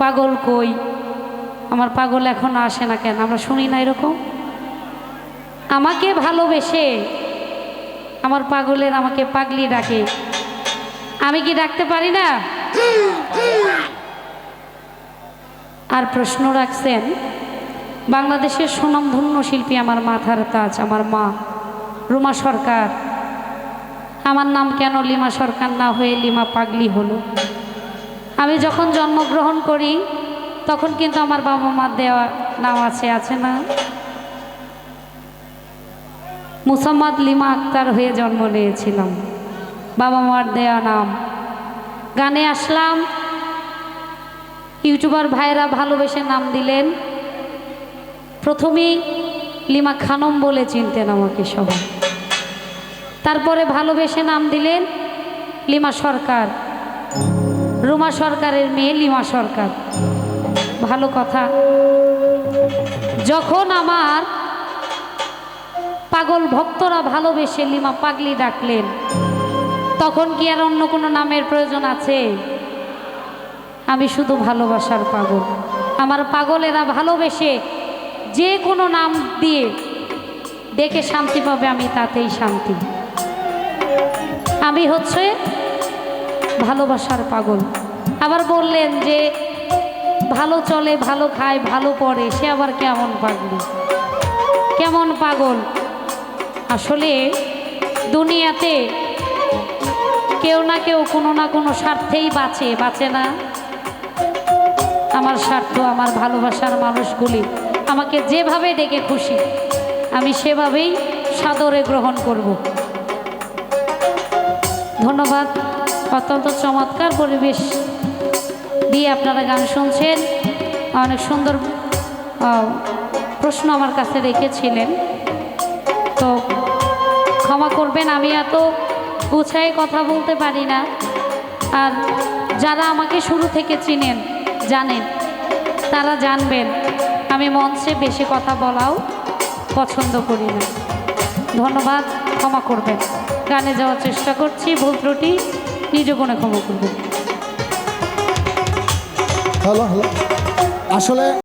পাগল কই? আমার পাগল এখন আসে না কেন? আমরা শুনি না এরকম? আমাকে ভালোবেসে আমার পাগলের আমাকে পাগলি ডাকে। আমি কি ডাকতে পারি না? আর প্রশ্ন রাখছেন, বাংলাদেশের সুনামধন্য শিল্পী আমার মাথার তাজ, আমার মা, রুমা সরকার। আমার নাম কেন লিমা সরকার না হয়ে লিমা পাগলি হলো? আমি যখন জন্মগ্রহণ করি, তখন কিন্তু আমার বাবা মার দেওয়া নাম আছে আছে না? মুসাম্মদ লিমা আক্তার হয়ে জন্ম নিয়েছিলাম। বাবা মার দেওয়া নাম। গানে আসলাম। ইউটিউবার ভাইরা ভালোবেসে নাম দিলেন। প্রথমেই লিমা খানম বলে চিনতেন আমাকে সবাই। তারপরে ভালোবেসে নাম দিলেন লিমা সরকার। রুমা সরকারের মেয়ে লিমা সরকার। ভালো কথা। যখন আমার পাগল ভক্তরা ভালোবেসে লিমা পাগলি ডাকলেন, তখন কি আর অন্য কোনো নামের প্রয়োজন আছে? আমি শুধু ভালোবাসার পাগল। আমার পাগলেরা ভালোবেসে যে কোনো নাম দিয়ে ডেকে শান্তি পাবে, আমি তাতেই শান্তি। আমি হচ্ছে ভালোবাসার পাগল। আবার বললেন যে, ভালো চলে, ভালো খায়, ভালো পড়ে, সে আবার কেমন পাগল? কেমন পাগল? আসলে দুনিয়াতে কেউ না কেউ কোনো না কোনো স্বার্থেই বাঁচে বাঁচে না। আমার স্বার্থ, আমার ভালোবাসার মানুষগুলি আমাকে যেভাবে ডেকে খুশি, আমি সেভাবেই সাদরে গ্রহণ করব। ধন্যবাদ। অত্যন্ত চমৎকার পরিবেশ দিয়ে আপনারা গান শুনছেন। অনেক সুন্দর প্রশ্ন আমার কাছে রেখেছিলেন। তো ক্ষমা করবেন, আমি এত গুছাই কথা বলতে পারি না। আর যারা আমাকে শুরু থেকে চিনেন, জানেন, তারা জানবেন, আমি মঞ্চে বেশি কথা বলাও পছন্দ করি না। ধন্যবাদ, ক্ষমা করবেন। গানে যাওয়ার চেষ্টা করছি, ভুল ত্রুটি। নিজ গুণে ক্ষমা করবেন হ্যালো হ্যালো। আসলে